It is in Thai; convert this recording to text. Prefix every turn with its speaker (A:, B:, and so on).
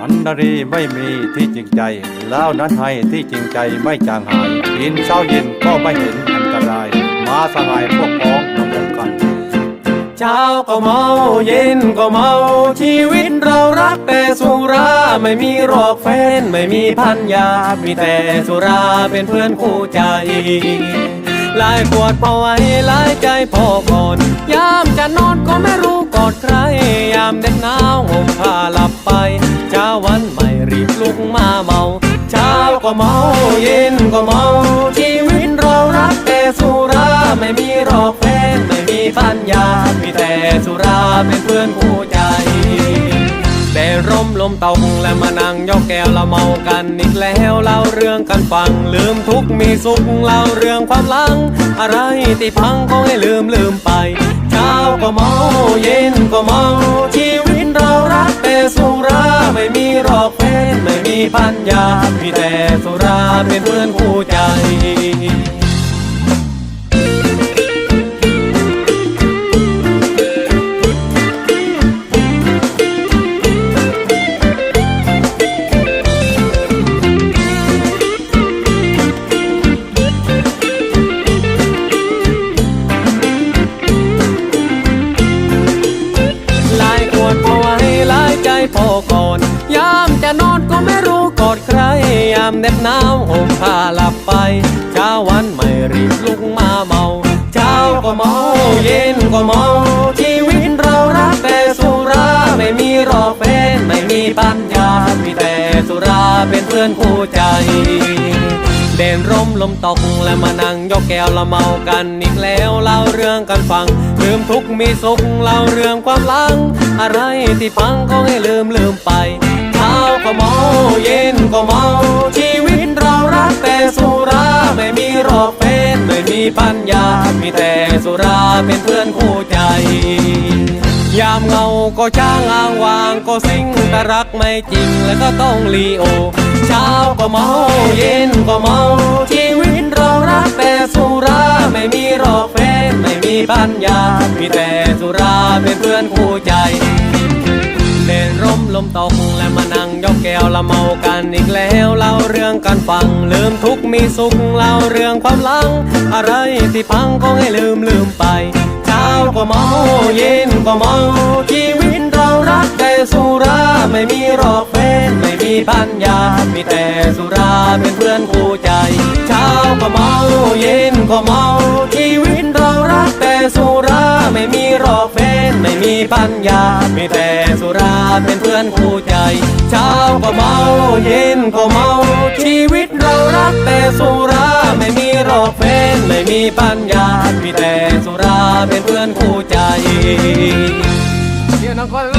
A: อันดรีไม่มีที่จริงใจ แล้วนั้นให้ที่จริงใจไม่จางหายกินเช้าเย็นก็ไม่เห็นอันตราย มาสหายพวกพ้องน้องกัน
B: เช้าก็เมาเย็นก็เมา ชีวิตเรารักแต่สุราไม่มีรอกแฟนไม่มีพันยา มีแต่สุราเป็นเพื่อนคู่ใจลายขวดพอไว้ลายใจพอก่อน ยามจะนอนก็ไม่รู้กอดใคร ยามเด็กหนาวห่มผ้าหลับไป รีบลุกมาเมา เช้าก็เมาเย็นก็เมา ชีวิตเรารักแต่สุราไม่มีหรอกแฟนไม่มีปัญญา มีแต่สุราเป็นเพื่อนคู่ใจ แต่ร่มลมเตกและมานั่งยกแก้วเราเมากันอีกแล้วเล่าเรื่องกันฟัง ลืมทุกมีสุขเล่าเรื่องความหลัง อะไรที่พังก็ให้ลืมลืมไป เช้าก็เมา ปัญญามีแต่สุราเป็นเพื่อนคู่ใจามเน็บหนาวห่มผ้าหลับไป เช้าวันใหม่รีบลุกมาเมา เช้าก็เมาเย็นก็เมา ชีวิตเรารักแต่สุราไม่มีรอกแฟนไม่มีปัญญา มีแต่สุราเป็นเพื่อนคู่ใจเด่นร่มลมตกและมานั่งยกแก้วละเมากันอีกแล้วเล่าเรื่องกันฟังลืมทุกมีสุขเล่าเรื่องความลัง อะไรที่ฟังก็ให้ลืมลืมไปเช้าก็เมาเย็นก็เมา ม่มีปัญญา มีแต่สุราเป็นเพื่อนคู่ใจ ยามเงาก็ช่างอ้างวางก็สิ่งแต่รักไม่จริงแล้วก็ต้องลีโอ เช้าก็เมาเย็นก็เมาชีวิตเรารักแต่สุราไม่มีหรอกแฟนไม่มีปัญญา มีแต่สุราเป็นเพื่อนคู่ใจเด่นร่มลมตกและมานั่งย ละเมากันอีกแล้วเล่าเรื่องกันฟัง ลืมทุกมีสุขเล่าเรื่องความหลัง อะไรที่พังก็ให้ลืมลืมไปเช้าก็เมาเย็นก็เมาชีวิตเรารักแต่สุราไม่มีรอกแฟนไม่มีปัญญา มีแต่สุราเป็นเพื่อนคู่ใจเช้าก็เมาเย็นก็เมาชีวิตเรารักแต่สุราไม่มีรอกแฟนไม่มีปัญญามีแต่ เป็นเพื่อนคู่ใจ เช้าก็เมาเย็นก็เมา ชีวิตเรารักแต่สุราไม่มีหรอกแฟนไม่มีปัญญามีแต่สุราเป็นเพื่อนคู่ใจ
C: เดี๋ยวน้องคน